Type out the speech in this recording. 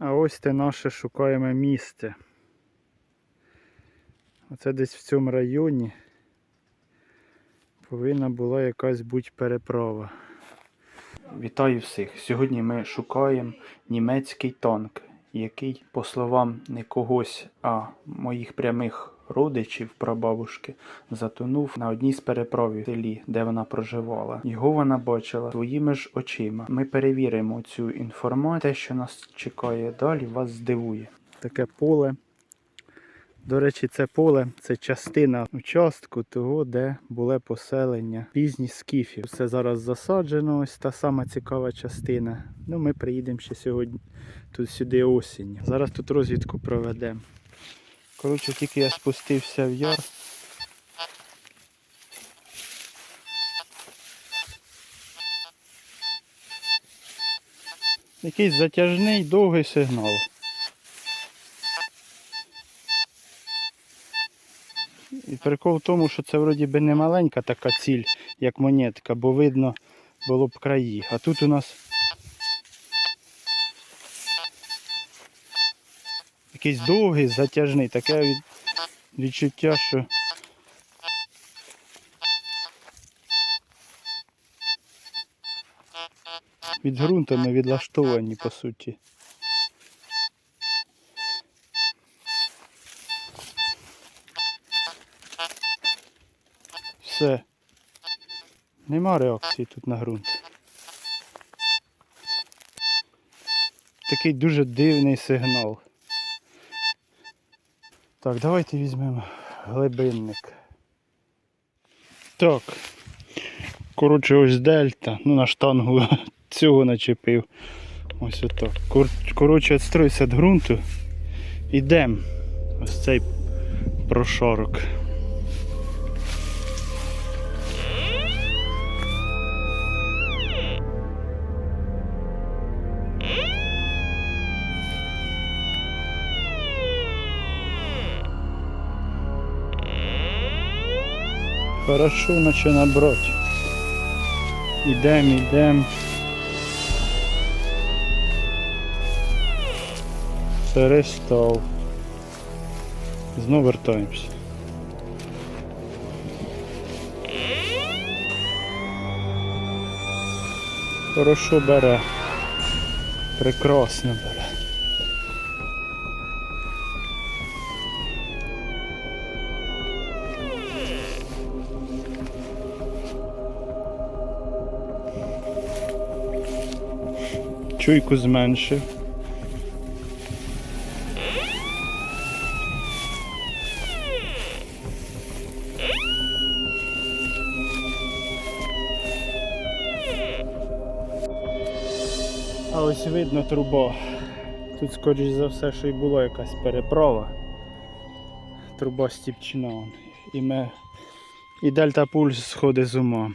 ось те наше шукаємо місце. Оце десь в цьому районі повинна була якась будь переправа. Вітаю всіх! Сьогодні ми шукаємо німецький танк, який, по словам не когось, а моїх прямих родичів, прабабушки, затонув на одній з переправ в селі, де вона проживала. Його вона бачила своїми ж очима. Ми перевіримо цю інформацію. Те, що нас чекає далі, вас здивує. Таке поле. До речі, це поле це частина участку того, де було поселення пізні скіфів. Це зараз засаджено, ось та сама цікава частина. Ну, ми приїдемо ще сьогодні тут сюди осінню. Зараз тут розвідку проведемо. Коротше, тільки я спустився в яр. Якийсь затяжний довгий сигнал. І прикол в тому, що це вроді би не маленька така ціль, як монетка, бо видно було б краї. А тут у нас якийсь довгий, затяжний, таке від... відчуття, що від ґрунту ми відлаштовані по суті. Все. Нема реакції тут на ґрунт. Такий дуже дивний сигнал. Так, давайте візьмемо глибинник. Так. Коротше, ось дельта. Ну на штангу цього начепив. Ось отак. Коротше, відстроївся від ґрунту. Ідемо. Ось цей прошарок. Хорошо наче набрать. Ідем, ідем. Перестав. Знову вертаємося. Хорошо бере. Прекрасно бере. Чуйку зменшив. А ось видно труба. Тут, скоріш за все, що й була якась переправа. Труба стіпчина. І, ми... і дельта пульс сходить з ума.